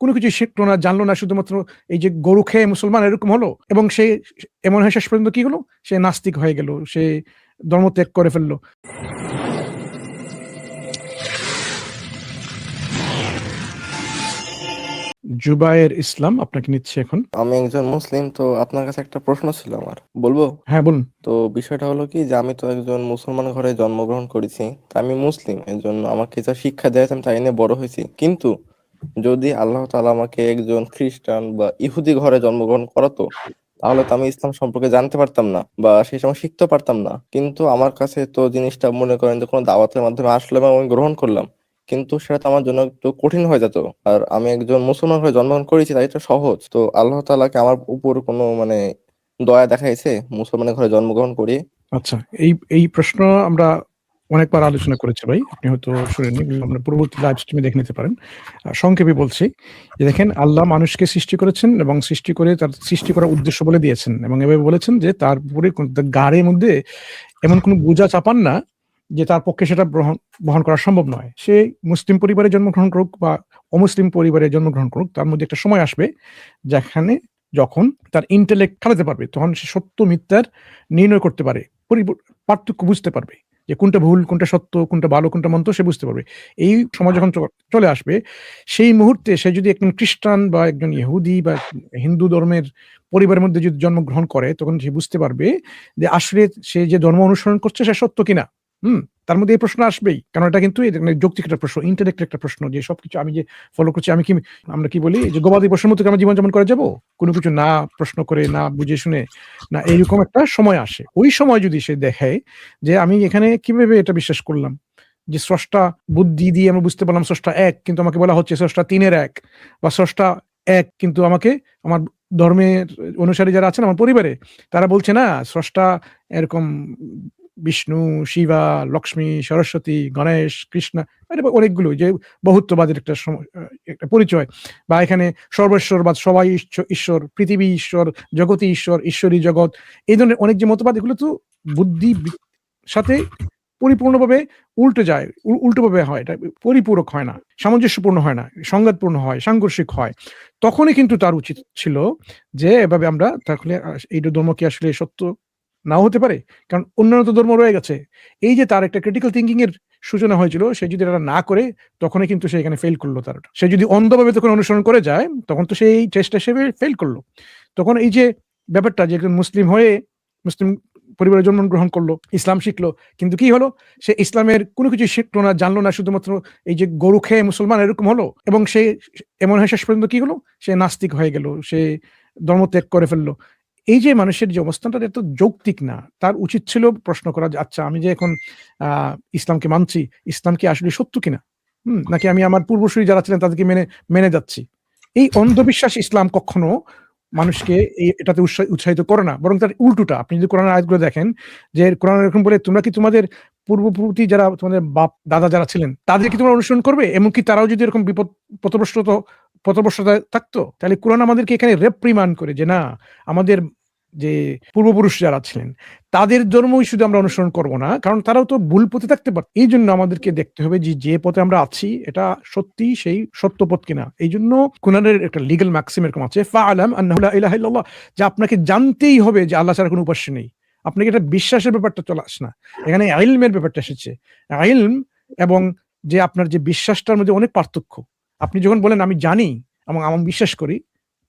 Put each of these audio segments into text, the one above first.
কোনো কিছু শিখলো না জানলো না শুধুমাত্র এই যে গরু খেয়ে মুসলমান এরকম হলো? এবং সে এমন হয়ে শেষ পর্যন্ত কি হলো? সে নাস্তিক হয়ে গেল সে ধর্ম ত্যাগ করে ফেলল। জুবায়ের ইসলাম আপনাকে নিচ্ছে এখন। আমি একজন মুসলিম তো আপনার কাছে একটা প্রশ্ন ছিল আমার। বলব? হ্যাঁ বলুন। তো বিষয়টা হলো কি যে আমি তো একজন মুসলমান ঘরে জন্মগ্রহণ করেছি আমি মুসলিম এর জন্য আমাকে যা শিক্ষা দেয় আমি তাই নিয়ে বড় হয়েছি। কিন্তু যদি আল্লাহ তালা আমাকে একজন খ্রিস্টান বা ইহুদি ঘরে জন্মগ্রহণ করাতো, তাহলে তো আমি ইসলাম সম্পর্কে জানতে পারতাম না বা সেই সময় শিখতে পারতাম না। কিন্তু আমার কাছে তো জিনিসটা মনে করেন যে কোনো দাওয়াতের মাধ্যমে আসলো এবং আমি গ্রহণ করলাম। কিন্তু সেটা তো আমার জন্য একটু কঠিন হয়ে যেত। আর আমি একজন মুসলমান হয়ে জন্মগ্রহণ করেছি, তাই এটা সহজ। তো আল্লাহ তালাকে আমার উপর কোনো মানে দয়া দেখাইছে মুসলমানের ঘরে জন্মগ্রহণ করি আচ্ছা এই এই প্রশ্ন আমরা অনেকবার আলোচনা করেছে ভাই। আপনি হয়তো শুনেননি আমরা পরবর্তী লাইভ স্ট্রিমে দেখে নিতে পারেন। সংক্ষেপে বলছি যে দেখেন, আল্লাহ মানুষকে সৃষ্টি করেছেন এবং সৃষ্টি করে তার, সৃষ্টি করার উদ্দেশ্য বলে দিয়েছেন এবং এভাবে বলেছেন যে তার উপরে গাড়ির মধ্যে এমন কোনো বোঝা চাপান না যে তার পক্ষে সেটা বহন করা সম্ভব নয়। সে মুসলিম পরিবারে জন্মগ্রহণ করুক বা অমুসলিম পরিবারে জন্মগ্রহণ করুক, তার মধ্যে একটা সময় আসবে যেখানে যখন তার ইন্টেলেক্ট খেলাতে পারবে, তখন সে সত্য মিথ্যার নির্ণয় করতে পারে পার্থক্য বুঝতে পারবে। যে কোনটা ভুল, কোনটা সত্য, কোনটা ভালো, কোনটা মন্দ, সে বুঝতে পারবে। এই সময় যখন চলে আসবে, সেই মুহূর্তে সে যদি একজন খ্রিস্টান বা একজন ইহুদি বা হিন্দু ধর্মের পরিবারের মধ্যে যদি জন্মগ্রহণ করে, তখন সে বুঝতে পারবে যে আসলে সে যে ধর্ম অনুসরণ করছে, সে সত্য কিনা। হুম, তার মধ্যে এই প্রশ্ন আসবেই। কারণ এটা কিন্তু মানে যৌক্তিক একটা প্রশ্ন ইন্টারেক্ট একটা প্রশ্ন যে সবকিছু আমি যে ফলো করছি, আমি কি আমরা কি বলি? যে গবাদি পশুর মতো আমরা জীবনযাপন করে যাব? কোনো কিছু না প্রশ্ন করে, না বুঝে শুনে, না এইরকম একটা সময় আসে। ওই সময় যদি সে দেখে যে আমি এখানে কীভাবে এটা বিশ্বাস করলাম? যে স্রষ্টা বুদ্ধি দিয়ে আমরা বুঝতে পারলাম স্রষ্টা এক, কিন্তু আমাকে বলা হচ্ছে স্রষ্টা তিনের এক, বা স্রষ্টা এক কিন্তু আমাকে, আমার ধর্মের অনুসারী যারা আছেন, আমার পরিবারে, তারা বলছে না, স্রষ্টা এরকম বিষ্ণু শিবা লক্ষ্মী সরস্বতী গণেশ কৃষ্ণ এটা অনেকগুলো, যে বহুত্ববাদের একটা একটা পরিচয়। বা এখানে সর্বেশ্বরবাদ, সবাই ঈশ্বর, পৃথিবী ঈশ্বর জগতি ঈশ্বর ঈশ্বরী জগৎ, এই ধরনের অনেক যে মতবাদ, এগুলো তো বুদ্ধি সাথে পরিপূর্ণভাবে উল্টে যায় উল্টোভাবে হয়, এটা পরিপূরক হয় না, সামঞ্জস্যপূর্ণ হয় না, সংঘাতপূর্ণ হয়, সাংঘর্ষিক হয়। তখনই কিন্তু তার উচিত ছিল যে এভাবে আমরা তাহলে এই ধর্ম কি আসলে সত্য? নাও হতে পারে, কারণ অন্যান্য তো ধর্ম রয়ে গেছে। এই যে তার একটা ক্রিটিক্যাল থিঙ্কিং এর সূচনা হয়েছিল, সে যদি এটা না করে, তখনই কিন্তু সে এখানে ফেল করল তার সে যদি অন্ধভাবে তখন অনুসরণ করে যায়, তখন তো সেই টেস্ট হিসেবে ফেল করল। তখন এই যে ব্যাপারটা যে একজন মুসলিম হয়ে মুসলিম পরিবারে জন্মগ্রহণ করল, ইসলাম শিখলো, কিন্তু কি হলো? সে ইসলামের কোনো কিছু শিখলো না, জানলো না, শুধুমাত্র এই যে গরু খেয়ে মুসলমান এরকম হলো, এবং সে এমন হয়ে শেষ পর্যন্ত কি হলো? সে নাস্তিক হয়ে গেল, সে ধর্ম ত্যাগ করে ফেলল। এই যে মানুষের যে অবস্থানটা এত যৌক্তিক না। তার উচিত ছিল প্রশ্ন করা আচ্ছা আমি যে এখন ইসলামকে মানছি, ইসলাম কি আসলে সত্য কিনা? হুম, নাকি আমি আমার পূর্বসূরি যারা ছিলেন, তাদেরকে মেনে মেনে যাচ্ছি? এই অন্ধবিশ্বাস ইসলাম কখনো মানুষকে এই, এটাতে উৎসা- উৎসাহিত করে না। বরং তার উল্টোটা, আপনি যদি কোরআন আয়াতগুলো দেখেন, যে কোরআন এরকম বলে, তোমরা কি তোমাদের পূর্বপুরুতি যারা, তোমাদের বাপ, দাদা যারা ছিলেন তাদের কি তোমরা অনুসরণ করবে? এমনকি তারাও যদি এরকম বিপদ পথভ্রষ্ট পথভ্রষ্টতায় থাকতো, তাহলে কোরআন আমাদেরকে এখানে রেপ্রিমান্ড করে যে, না, আমাদের যে পূর্বপুরুষ যারা ছিলেন, তাদের ধর্মই শুধু আমরা অনুসরণ করব না, কারণ তারাও তো ভুল পথে থাকতে পারে এই জন্য আমাদেরকে দেখতে হবে যে যে পথে আমরা আছি, এটা সত্যি সেই সত্য পথ কিনা। এই জন্য কোরআনের একটা লিগাল ম্যাক্সিম এরকম আছে ফা আলাম ইলাহা যে আপনাকে জানতেই হবে যে আল্লাহ ছাড়া কোনো উপাস্য নেই। আপনাকে এটা বিশ্বাসের ব্যাপারটা চলে আস না। এখানে আইলমের ব্যাপারটা এসেছে। আইলম এবং যে আপনার যে বিশ্বাসটার মধ্যে অনেক পার্থক্য। আপনি যখন বলেন, আমি জানি এবং আমি বিশ্বাস করি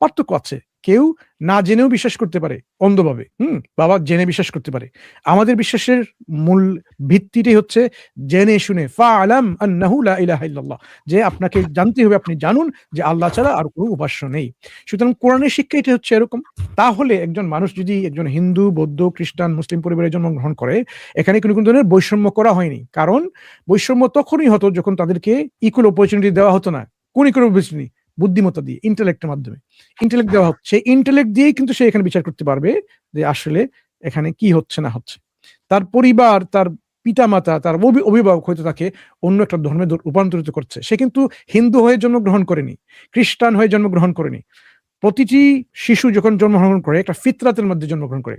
পার্থক্য আছে। কেউ না জেনেও বিশ্বাস করতে পারে, অন্ধভাবে। হুম? বাবা জেনে বিশ্বাস করতে পারে। আমাদের বিশ্বাসের মূল ভিত্তিটি হচ্ছে জেনে শুনে ফা আলাম আন্নাহু লা ইলাহা যে আপনাকে জানতে হবে, আপনি জানুন যে আল্লাহ ছাড়া আর কোনো উপাস্য নেই। সুতরাং কোরআনের শিক্ষা এটা হচ্ছে এরকম। তাহলে একজন মানুষ যদি একজন হিন্দু, বৌদ্ধ, খ্রিস্টান, মুসলিম পরিবারে জন্মগ্রহণ করে, এখানে কোনো কোনো ধরনের বৈষম্য করা হয়নি। কারণ বৈষম্য তখনই হতো যখন তাদেরকে ইকুয়াল অপরচুনিটি দেওয়া হতো না। কোন ইকুয়াল অপরচুনিটি বুদ্ধিমত্তা দিয়ে ইন্টেলেক্টের মাধ্যমে। ইন্টেলেক্ট দেওয়া হচ্ছে। সেই ইন্টেলেক্ট দিয়েই কিন্তু সে এখানে বিচার করতে পারবে যে আসলে এখানে কি হচ্ছে, না হচ্ছে। তার পরিবার, তার পিতামাতা, তার অভিভাবক হয়তো তাকে অন্য একটা ধর্মে রূপান্তরিত করছে। সে কিন্তু হিন্দু হয়ে জন্মগ্রহণ করেনি, খ্রিস্টান হয়ে জন্মগ্রহণ করেনি। প্রতিটি শিশু যখন জন্মগ্রহণ করে, একটা ফিতরাতের মধ্যে জন্মগ্রহণ করে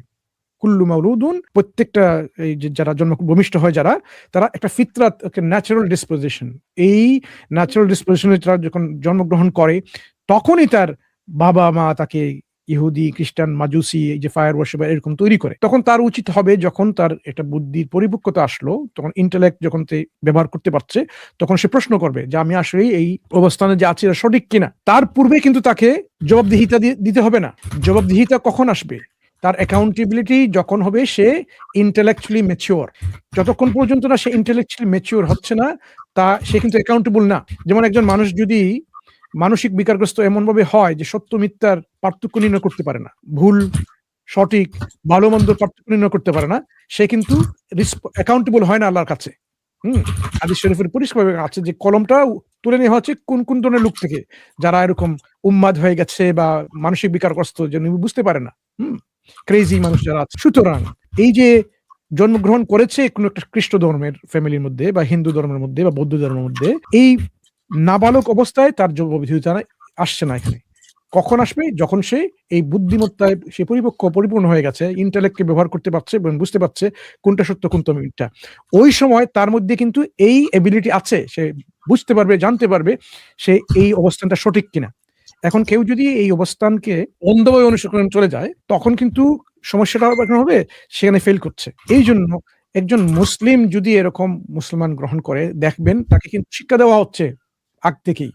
কুল্লু মাউলুদুন, প্রত্যেকটা, এই যারা জন্ম, ভূমিষ্ঠ হয় যারা, তারা একটা ফিতরাত ন্যাচারাল ডিসপোজিশন এই ন্যাচারাল ডিসপোজিশনে তারা যখন জন্মগ্রহণ করে, তখনই তার বাবা মা তাকে ইহুদি, খ্রিস্টান, মাজুসি, এই যে ফায়ার ওয়ার্শিপ এরকম তৈরি করে। তখন তার উচিত হবে যখন তার একটা বুদ্ধির পরিপক্কতা আসলো, তখন ইন্টালেক্ট যখন ব্যবহার করতে পারছে, তখন সে প্রশ্ন করবে যে, আমি আসলে এই অবস্থানে যে আছি সঠিক কিনা? তার পূর্বে কিন্তু তাকে জবাবদিহিতা দিতে হবে না। জবাবদিহিতা কখন আসবে? তার অ্যাকাউন্টেবিলিটি যখন হবে, সে ইন্টেলেকচুয়ালি ম্যাচিওর যতক্ষণ পর্যন্ত না সে ইন্টেলেকচুয়ালি ম্যাচিওর হচ্ছে না, তা সে কিন্তু অ্যাকাউন্টেবল না। যেমন একজন মানুষ যদি মানসিক বিকারগ্রস্ত এমন ভাবে হয় যে সত্য, মিথ্যার পার্থক্য নির্ণয় করতে পারে না, ভুল, সঠিক ভালো মন্দ পার্থক্য নির্ণয় করতে পারে না, সে কিন্তু অ্যাকাউন্টেবল হয় না আল্লাহর কাছে। হুম? আদি শরীফের পরিষ্কার আছে যে কলমটা তুলে নেওয়া হচ্ছে কোন কোন ধরনের লোক থেকে, যারা এরকম উম্মাদ হয়ে গেছে বা মানসিক বিকারগ্রস্ত যে বুঝতে পারে না। হুম? ক্রেজি মানুষ যারা আছে। সুতরাং এই যে জন্মগ্রহণ করেছে কোন একটা খ্রিস্ট ধর্মের ফ্যামিলির মধ্যে বা হিন্দু ধর্মের মধ্যে বা বৌদ্ধ ধর্মের মধ্যে, এই নাবালক অবস্থায় তার জবাবদিহিতা আসছে না এখানে। কখন আসবে? যখন সে এই বুদ্ধিমত্তায় সে পরিপক্ক, পরিপূর্ণ হয়ে গেছে ইন্টালেক্টকে ব্যবহার করতে পারছে এবং বুঝতে পারছে কোনটা সত্য, কোনটা মিথ্যা। ওই সময় তার মধ্যে কিন্তু এই এবিলিটি আছে। সে বুঝতে পারবে, জানতে পারবে সে এই অবস্থানটা সঠিক কিনা। এখন কেউ যদি এই অবস্থানকে অন্ধভাবে অনুসরণ চলে যায়, তখন কিন্তু সমস্যাটা হবে? সেখানে ফেল করছে। এই জন্য একজন মুসলিম যদি এরকম মুসলমান গ্রহণ করে, দেখবেন তাকে কিন্তু শিক্ষা দেওয়া হচ্ছে আগ থেকেই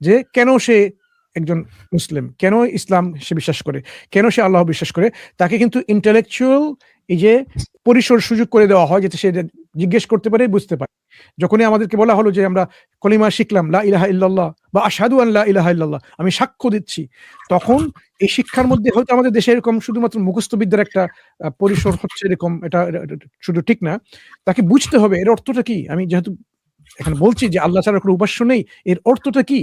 যে কেন সে একজন মুসলিম? কেন ইসলাম সে বিশ্বাস করে? কেন সে আল্লাহ বিশ্বাস করে? তাকে কিন্তু ইন্টেলেকচুয়াল এই যে পরিসর সুযোগ করে দেওয়া হয় যাতে সে জিজ্ঞেস করতে পারে, বুঝতে পারে। যখনই আমাদেরকে বলা হলো যে আমরা কলিমা শিখলাম, লা ইলাহা ইল্লাল্লাহ বা আসাদু আল্লাহ ইলাহা ইল্লাল্লাহ, আমি সাক্ষ্য দিচ্ছি, তখন এই শিক্ষার মধ্যে হয়তো আমাদের দেশে এরকম শুধুমাত্র মুখস্থ বিদ্যার একটা পরিসর হচ্ছে এরকম, এটা শুধু ঠিক না, তাকে বুঝতে হবে এর অর্থটা কি? আমি যেহেতু এখানে বলছি যে আল্লাহ ছাড়া কোনো উপাস্য নেই, এর অর্থটা কি?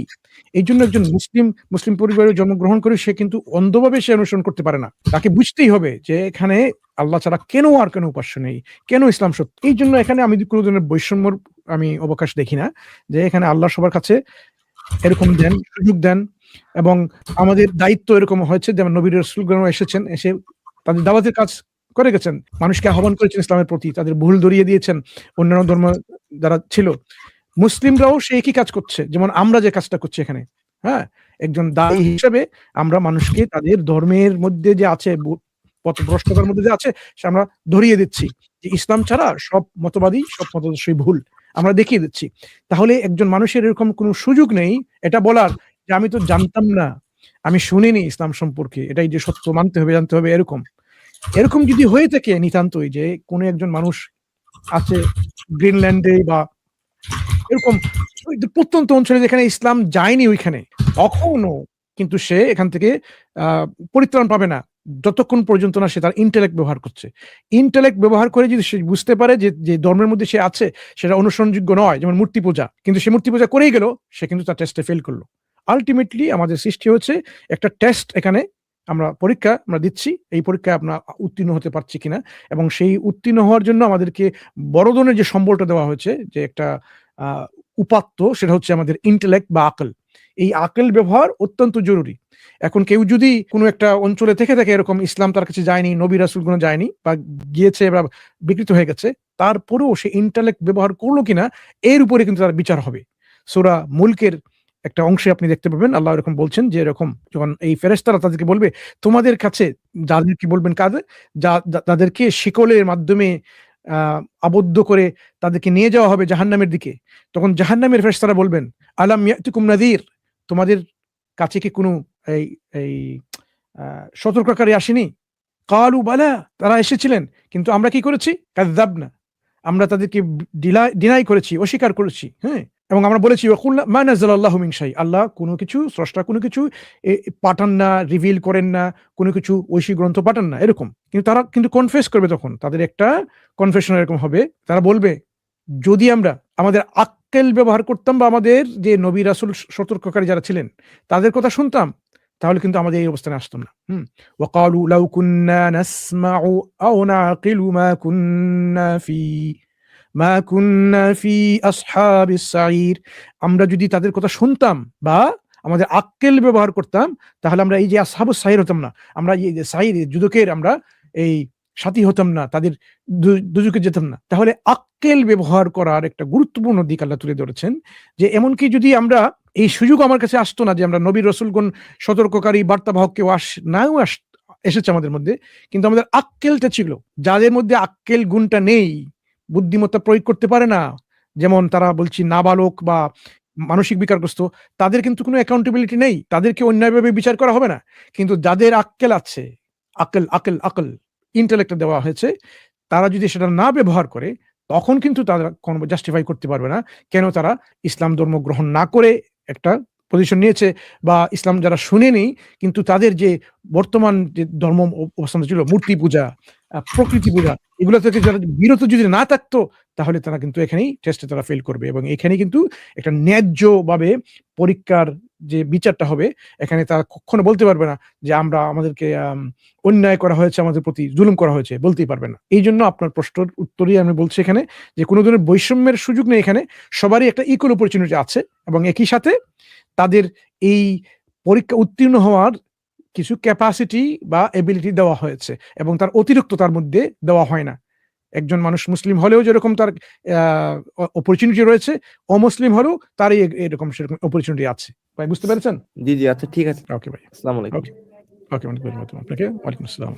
এই জন্য একজন মুসলিম মুসলিম পরিবারে জন্মগ্রহণ করে সে কিন্তু অন্ধভাবে সে অনুসরণ করতে পারে না। তাকে বুঝতেই হবে যে এখানে আল্লাহ ছাড়া কেন আর কেন উপাস্য নেই? কেন ইসলাম সত্য? এই জন্য এখানে আমি কোনো ধরনের বৈষম্যর আমি অবকাশ দেখি না, যে এখানে আল্লাহ সবার কাছে এরকম দেন, সুযোগ দেন এবং আমাদের দায়িত্ব এরকম হয়েছে যেমন নবীর রসুলগণ এসেছেন, এসে তাদের দাওয়াতের কাজ করে গেছেন, মানুষকে আহ্বান করেছেন ইসলামের প্রতি, তাদের ভুল ধরিয়ে দিয়েছেন, অন্যান্য ধর্ম যারা ছিল। মুসলিমরাও সে একই কাজ করছে, যেমন আমরা যে কাজটা করছি এখানে হ্যাঁ? একজন দায়ী হিসেবে আমরা মানুষকে তাদের ধর্মের মধ্যে যে আছে পথভ্রষ্টতার মধ্যে যে আছে, সে আমরা ধরিয়ে দিচ্ছি। যে ইসলাম ছাড়া সব মতবাদী সব মতাদর্শই ভুল। আমরা দেখিয়ে দিচ্ছি। তাহলে একজন মানুষের এরকম কোনো সুযোগ নেই, এটা বলার যে আমি তো জানতাম না, আমি শুনিনি ইসলাম সম্পর্কে, এটাই যে সত্য, মানতে হবে, জানতে হবে, এরকম। এরকম যদি হয়ে থাকে নিতান্তই যে কোনো একজন মানুষ আছে গ্রিনল্যান্ডে বা এরকম প্রত্যন্ত অঞ্চলে যেখানে ইসলাম যায়নি ওইখানে, কখনো কিন্তু সে এখান থেকে পরিত্রাণ পাবে না। যতক্ষণ পর্যন্ত না সে তার ইন্টেলেক্ট ব্যবহার করছে। ইন্টেলেক্ট ব্যবহার করে যদি সে বুঝতে পারে যে যে ধর্মের মধ্যে সে আছে, সেটা অনুসরণযোগ্য নয়, যেমন মূর্তি পূজা। কিন্তু সে মূর্তি পূজা করেই গেল, সে কিন্তু তার টেস্টে ফেল করল। আলটিমেটলি আমাদের সৃষ্টি হচ্ছে একটা টেস্ট এখানে আমরা পরীক্ষা আমরা দিচ্ছি, এই পরীক্ষায় আমরা উত্তীর্ণ হতে পারছি কিনা। এবং সেই উত্তীর্ণ হওয়ার জন্য আমাদেরকে বড় ধরনের যে সম্বলটা দেওয়া হয়েছে, যে একটা উপাত্ত, সেটা হচ্ছে আমাদের ইন্টেলেক্ট বা আকল। এই আকল ব্যবহার অত্যন্ত জরুরি। এখন কেউ যদি কোনো একটা অঞ্চলে থেকে থাকে এরকম ইসলাম তার কাছে যায়নি, নবী রাসুল কোনো যায়নি বা গিয়েছে বা বিকৃত হয়ে গেছে, তারপরেও সে ইন্টালেক্ট ব্যবহার করল কিনা, এর উপরে কিন্তু তার বিচার হবে। সোরা মুলকের একটা অংশে আপনি দেখতে পাবেন, আল্লাহ এরকম বলছেন যে এরকম যখন এই ফেরেস্তারা তাদেরকে বলবে, তোমাদের কাছে যাদের কি বলবেন কাজে যা তাদেরকে শিকলের মাধ্যমে আবদ্ধ করে তাদেরকে নিয়ে যাওয়া হবে জাহান্নামের দিকে। তখন জাহান্নামের ফেরেস্তারা বলবেন, আলাম ইয়াতিকুম নাযীর? তোমাদের কাছে কি কোনো এই এই সতর্ককারী আসেনি? কালু বালা, তারা এসেছিলেন, কিন্তু আমরা কি করেছি? কাযযাবনা। আমরা তাদেরকে ডিনাই করেছি, অস্বীকার করেছি হ্যাঁ? এবং আমরা বলেছি মিন আল্লাহ কোনো কিছু, স্রষ্টা কোনো কিছু পাঠান না, রিভিল করেন না, কোনো কিছু ঐশী গ্রন্থ পাঠান না, এরকম। কিন্তু তারা কিন্তু কনফেস করবে তখন। তাদের একটা কনফেশন এরকম হবে। তারা বলবে যদি আমরা আমাদের আক্কেল ব্যবহার করতাম বা আমাদের যে নবী রাসুল সতর্ককারী যারা ছিলেন, তাদের কথা শুনতাম, তাহলে কিন্তু আমাদের এই অবস্থানে আসতাম না। হুম? ওয়াকালু লাউ কুন্না নাসমাউ আও নাকিলু মা কুন্না ফি, মা কুন্না ফি আসহাবিস সাঈর আমরা যদি তাদের কথা শুনতাম বা আমাদের আক্কেল ব্যবহার করতাম, তাহলে আমরা এই যে আসহাবুস সাইর হতাম না। আমরা এই যে সাইর যুদকের আমরা এই সাথী হতাম না, তাদের দুজকে যেতাম না। তাহলে আক্কেল ব্যবহার করার একটা গুরুত্বপূর্ণ দিক আল্লাহ তুলে ধরেছেন যে, এমনকি যদি আমরা এই সুযোগ আমার কাছে আসতো না যে, আমরা নবীর রসুলগণ সতর্ককারী, বার্তাবাহক কেউ আস, নাও আস, এসেছে আমাদের মধ্যে, কিন্তু আমাদের আক্কেলটা ছিল। যাদের মধ্যে আক্কেল গুণটা নেই, বুদ্ধিমত্তা প্রয়োগ করতে পারে না, যেমন তারা বলছি নাবালক বা মানসিক বিকারগ্রস্ত, তাদের কিন্তু কোনো অ্যাকাউন্টেবিলিটি নেই, তাদেরকে অন্যায়ভাবে বিচার করা হবে না। কিন্তু যাদের আক্কেল আছে আকেল আকেল আকল ইন্টালেক্ট দেওয়া হয়েছে, তারা যদি সেটা না ব্যবহার করে, তখন কিন্তু তারা কোনো জাস্টিফাই করতে পারবে না। কেন তারা ইসলাম ধর্ম গ্রহণ না করে একটা পজিশন নিয়েছে বা ইসলাম যারা শুনেনি, কিন্তু তাদের যে বর্তমান যে ধর্ম অবস্থান ছিল, মূর্তি পূজা প্রকৃতি পূজা, এগুলো থেকে যারা বিরত যদি না থাকতো, তাহলে তারা কিন্তু এখানেই টেস্টে তারা ফেল করবে। এবং এখানে কিন্তু একটা ন্যায্যভাবে পরীক্ষার যে বিচারটা হবে, এখানে তারা কখনো বলতে পারবে না যে আমরা আমাদেরকে অন্যায় করা হয়েছে, আমাদের প্রতি জুলুম করা হয়েছে, বলতেই পারবে না। এই জন্য আপনার প্রশ্নের উত্তরই আমি বলছি এখানে যে কোনো ধরনের বৈষম্যের সুযোগ নেই এখানে, সবারই একটা ইকুয়াল অপরচুনিটি আছে এবং একই সাথে তাদের এই পরীক্ষা উত্তীর্ণ হওয়ার কিছু ক্যাপাসিটি বা এবিলিটি দেওয়া হয়েছে এবং তার অতিরিক্ত তার মধ্যে দেওয়া হয় না। একজন মানুষ মুসলিম হলেও যেরকম তার অপরচুনিটি রয়েছে, অমুসলিম হলেও তার এরকম সেরকম অপরচুনিটি আছে। ভাই বুঝতে পেরেছেন? জি জি আচ্ছা ঠিক আছে। ওকে ভাই আসসালামু আলাইকুম। ওকে ওকে আপনাকে ওয়ালাইকুম আসসালাম।